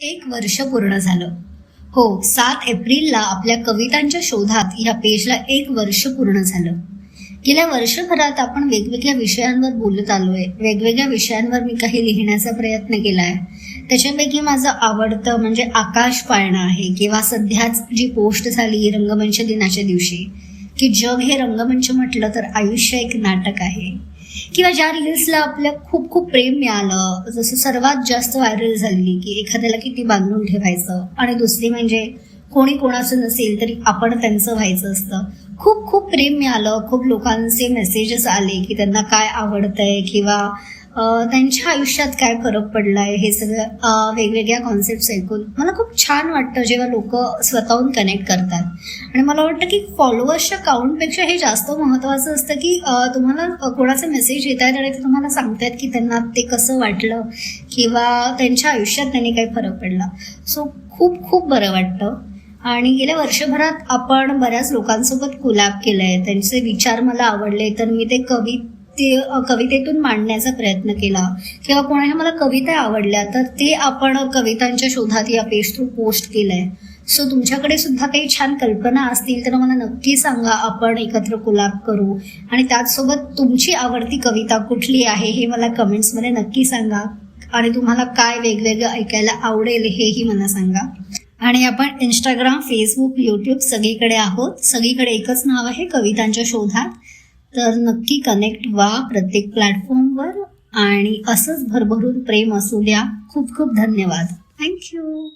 एक वर्ष पूर्ण झालं. हो सात एप्रिलला आपल्या कवितांच्या शोधात ह्या पेजला एक वर्ष पूर्ण झालं. गेल्या वर्षभरात आपण वेगवेगळ्या विषयांवर बोलत आलोय. वेगवेगळ्या विषयांवर मी काही लिहिण्याचा प्रयत्न केलाय. त्याच्यापैकी माझं आवडतं म्हणजे आकाश पाळणं आहे किंवा सध्याच जी पोस्ट झाली रंगमंच दिनाच्या दिवशी की जग हे रंगमंच म्हटलं तर आयुष्य एक नाटक आहे. किंवा ज्या रील्सला आपल्या खूप खूप प्रेम मिळालं जसं सर्वात जास्त व्हायरल झाली की एखाद्याला किती बांधून ठेवायचं आणि दुसरी म्हणजे कोणी कोणाचं नसेल तरी आपण त्यांचं व्हायचं असतं. खूप खूप प्रेम मिळालं. खूप लोकांचे मेसेजेस आले की त्यांना काय आवडतंय किंवा त्यांच्या आयुष्यात काय फरक पडलाय हे सगळं वेगवेगळ्या कॉन्सेप्ट ऐकून मला खूप छान वाटतं जेव्हा लोक स्वतःहून कनेक्ट करतात. आणि मला वाटतं की फॉलोअर्सच्या काउंटपेक्षा हे जास्त महत्त्वाचं असतं की तुम्हाला कोणाचे मेसेज येत आहेत आणि ते तुम्हाला सांगतायत की त्यांना ते कसं वाटलं किंवा त्यांच्या आयुष्यात त्यांनी काही फरक पडला. सो खूप खूप बरं वाटतं. आणि गेल्या वर्षभरात आपण बऱ्याच लोकांसोबत कोलॅब आहे त्यांचे विचार मला आवडले तर मी ते कविते कवितेतून मांडण्याचा प्रयत्न केला. किंवा कोणाच्या मला कविता आवडल्या तर ते आपण कवितांच्या शोधात या पेज थ्रू पोस्ट केलंय. सो तुमच्याकडे सुद्धा काही छान कल्पना असतील तर मला नक्की सांगा आपण एकत्र कोलॅब करू. आणि त्याचसोबत तुमची आवडती कविता कुठली आहे हे मला कमेंट्समध्ये नक्की सांगा. आणि तुम्हाला काय वेगवेगळं ऐकायला आवडेल हेही मला सांगा. आणि आपण इंस्टाग्राम फेसबुक यूट्यूब सगळीकडे आहोत. सगळीकडे एकच नाव आहे कवितांच्या शोधात. तर नक्की कनेक्ट व्हा प्रत्येक प्लॅटफॉर्मवर आणि असंच भरभरून प्रेम असू द्या. खूप खूप धन्यवाद. थँक्यू